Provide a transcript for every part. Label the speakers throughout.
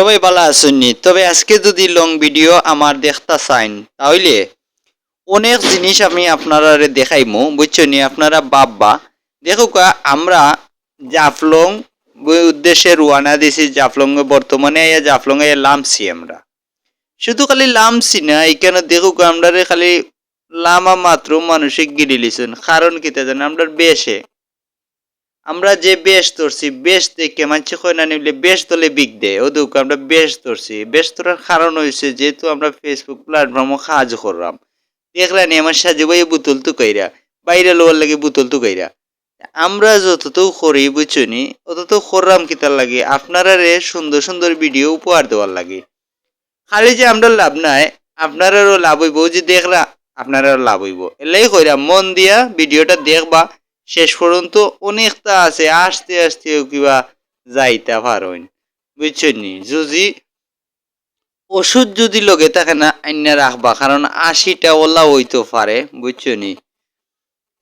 Speaker 1: সবাই ভালো আসেননি। তবে আজকে যদি লং ভিডিও আমার দেখতে চাইন, তাহলে অনেক জিনিস আমি আপনারা দেখাইমু, বুঝছেন? আপনারা বাব্বা দেখুকা আমরা জাফলং উদ্দেশ্যে রওনা দিছি, জাফলং বর্তমানে জাফলং এ লামছি আমরা। শুধু খালি লামছি না এখানে দেখুক আমরা খালি লামা মাত্র মানুষে গিরিলিছেন। কারণ কিতা জানেন? আমরা বেশে আমরা যে বেশ ধরছি, বেশ দেখে মানছে কয় না নিলে বেশ দলে বিক দেয়। ও আমরা বেশ ধরছি। বেশ ধরার কারণ হয়েছে যেহেতু আমরা ফেসবুক প্ল্যাটফর্মও সাহায্য করলাম। দেখলানি আমার সাজে ভাই বোতল তো কইরা, বাইরে লোয়ার লাগে বোতল তো কইরা। আমরা যতটুকু করি বুঝছনি অতটুকু করলাম কিতার লাগে? আপনারা রে সুন্দর সুন্দর ভিডিও উপহার দেওয়ার লাগে। খালি যে আমরা লাভ নাই, আপনারারও লাভ হইব। যে দেখলা আপনারাও লাভ হইব। এলাই কইরা মন দিয়া ভিডিওটা দেখবা। শেষ পর্যন্ত অনেকটা আছে, আস্তে আস্তে কিবা যাইতা পারেন বুঝছেন নি? যদি ওষুধ যদি লগে থাকে না, আইনা রাখবা, কারণ আশিটা ওলা হইতে পারে বুঝছ নি?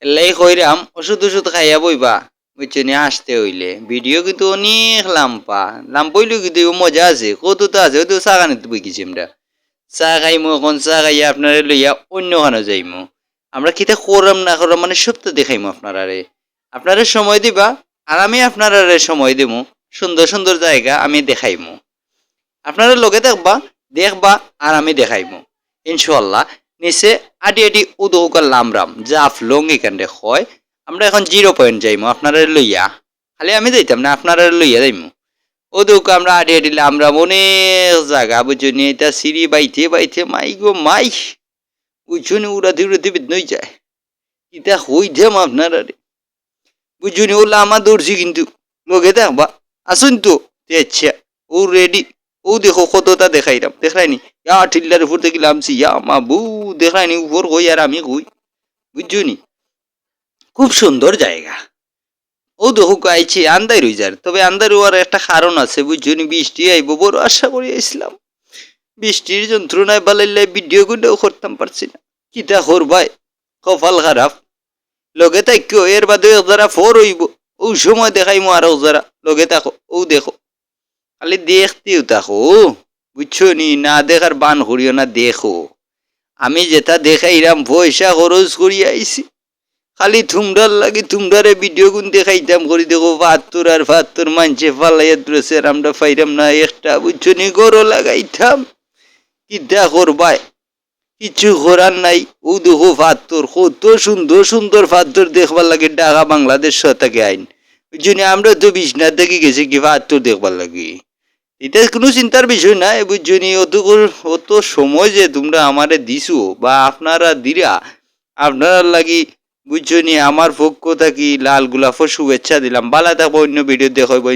Speaker 1: এলাই কইরাম, ওষুধ ওষুধ খাইয়া বইবা বুঝছ নি? আসতে হইলে। ভিডিও কিন্তু অনেক লাম্পা। লাম্প হইলেও কিন্তু মজা আছে কত তো আছে ওই তো চাগানে বই গেছি আমরা। চা খাইমু, এখন চা খাইয়া আপনারা লইয়া অন্য খানো যাইমু। আমরা কিতা করলাম না করলাম মানে সব তো দেখাইমু আপনারা রে আপনারা সময় দিবা, আর আমি আপনারা রে সময় দিমু। সুন্দর সুন্দর জায়গা আমি দেখাইমু। আপনারা লগে দেখবা দেখবা, আর আমি দেখাইমু। ইনশাল্লাহ নিচে আডি আডি উদৌকার লামরাম জাফ লং এখানে হয়। আমরা এখন জিরো পয়েন্ট যাইমু, আপনারা লইয়া। খালি আমি যাইতাম না, আপনারা লইয়া যাইমু। ওদৌকা আমরা আডি আডি লামরাম, অনেক জায়গা, বুঝুনি, এটা সিঁড়ি বাইতে বাইতে মাই গো মাই বুঝুনি উড়াতে উড়াতে নই যায়। এটা হইতাম আপনারা রে বুঝুনি ও লামা দৌড়ছি কিন্তু। লগে দেখবা আসুন তো আচ্ছা ও রেডি ও দেখো কতটা দেখাইলাম। দেখাইনি? ইয়া টিল্লার উপর থেকে লামছি ইয়া মা বউ দেখাইনি উপর হই আর আমি হই বুঝছনি খুব সুন্দর জায়গা। ও দেখো গাইছি আন্দাই রই যার। তবে আন্দার হওয়ার একটা কারণ আছে বুঝছনি বৃষ্টি আইব বড় আশা করি বৃষ্টির যন্ত্রণায় বালাইলে ভিডিও গুলোও করতাম পারছি না। কিতা করবাই কপাল খারাপ। লগে থাকো এর বাদে যারা ফোর হইব। ও সময় দেখাইমো আর যারা লগে থাকো, ও দেখো। খালি দেখতেও থাকো বুঝছ নি? না দেখার বান করিও না, দেখো। আমি যেটা দেখাইরাম পয়সা খরচ করি আইছি। খালি থুমডার লাগে থুমডারে ভিডিও গুন দেখাইতাম করি দেখো, বাহাত্তর আর বাহাত্তর মানছে ফালাইয়া দ্রেসে আমরা পাইরাম না, একটা বুঝছ নি? গরো লাগাইতাম। কিতা করবাই কিছু করার নাই। ও দেখো ফাত্তর কত সুন্দর সুন্দর ফাত্তর দেখবার লাগে ঢাকা বাংলাদেশ থেকে আইন। ওই জন্য আমরা তো বিছনা থেকে গেছি কি ফাত্তর দেখবার লাগে। এটা কোনো চিন্তার বিষয় না বুঝছনি অত করে- অত সময় যে তোমরা আমারে দিছো বা আপনারা দিরা, আপনারা লাগি বুঝছনি আমার পক্ষ থাকি লাল গোলাপও শুভেচ্ছা দিলাম। বালা থাকব অন্য ভিডিও দেখাইব